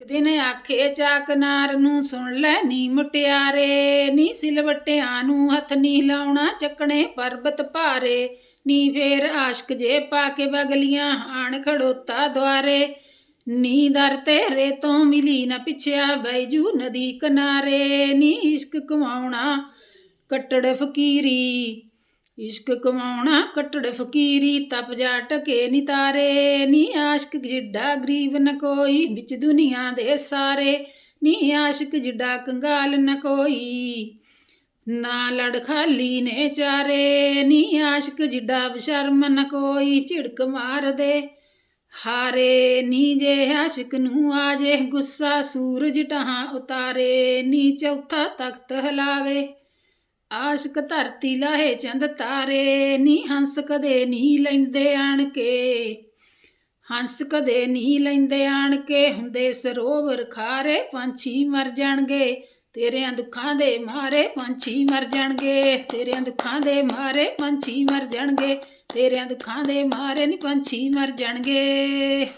ਇੱਕ ਦਿਨ ਆਖੇ ਚਾਕਨਾਰ ਨੂੰ ਸੁਣ ਲੈ ਨੀ ਮੁਟਿਆਰੇ, ਨੀ ਸਿਲਵਟਿਆਂ ਨੂੰ ਹੱਥ ਨੀ ਲਾਉਣਾ ਚੱਕਣੇ ਪਰਬਤ ਭਾਰੇ, ਨੀ ਫੇਰ ਆਸ਼ਕ ਜੇ ਪਾ ਕੇ ਬਗਲੀਆਂ ਆਣ ਖੜੋਤਾ ਦੁਆਰੇ, ਨੀ ਦਰ ਤੇਰੇ ਤੋਂ ਮਿਲੀ ਨਾ ਪਿਛਿਆ ਬੈਜੂ ਨਦੀ ਕਿਨਾਰੇ, ਨੀ ਇਸ਼ਕ ਕਮਾਉਣਾ ਕੱਟੜ ਫਕੀਰੀ ਇਸ਼ਕ ਕਮਾਉਣਾ ਕੱਟੜ ਫਕੀਰੀ, ਤਪ ਜਾ ਟਕੇ ਨੀ ਤਾਰੇ, ਨੀ ਆਸ਼ਕ ਜਿੱਡਾ ਗਰੀਬ ਨ ਕੋਈ, ਵਿੱਚ ਦੁਨੀਆ ਦੇ ਸਾਰੇ, ਨੀ ਆਸ਼ਕ ਜਿੱਡਾ ਕੰਗਾਲ ਨ ਕੋਈ। ਨਾ ਲੜ ਖਾਲੀ ਨੇ ਚਾਰੇ, ਨੀ ਆਸ਼ਕ ਜਿੱਡਾ ਬਸ਼ਰਮ ਨ ਕੋਈ, ਝਿੜਕ ਮਾਰ ਦੇ ਹਾਰੇ, ਨੀ ਜੇ ਆਸ਼ਿਕ ਨੂੰ ਆ ਜੇ ਗੁੱਸਾ, ਸੂਰਜ ਟਹਾਂ ਉਤਾਰੇ, ਨੀ ਚੌਥਾ ਤਖਤ ਹਲਾਵੇ। ਆਸ਼ਕ ਧਰਤੀ ਲਾਹੇ ਚੰਦ ਤਾਰੇ, ਨੀ ਹੰਸ ਕਦੇ ਨਹੀਂ ਲੈਂਦੇ ਆਣ ਕੇ ਹੰਸ ਕਦੇ ਨਹੀਂ ਲੈਂਦੇ ਆਣ ਕੇ ਹੁੰਦੇ ਸਰੋਵਰ ਖਾਰੇ ਪੰਛੀ ਮਰ ਜਾਣਗੇ। ਤੇਰਿਆਂ ਦੁੱਖਾਂ ਦੇ ਮਾਰੇ ਪੰਛੀ ਮਰ ਜਾਣਗੇ। ਤੇਰਿਆਂ ਦੁੱਖਾਂ ਦੇ ਮਾਰੇ ਪੰਛੀ ਮਰ ਜਾਣਗੇ। ਤੇਰਿਆਂ ਦੁੱਖਾਂ ਦੇ ਮਾਰੇ ਨੀ ਪੰਛੀ ਮਰ ਜਾਣਗੇ।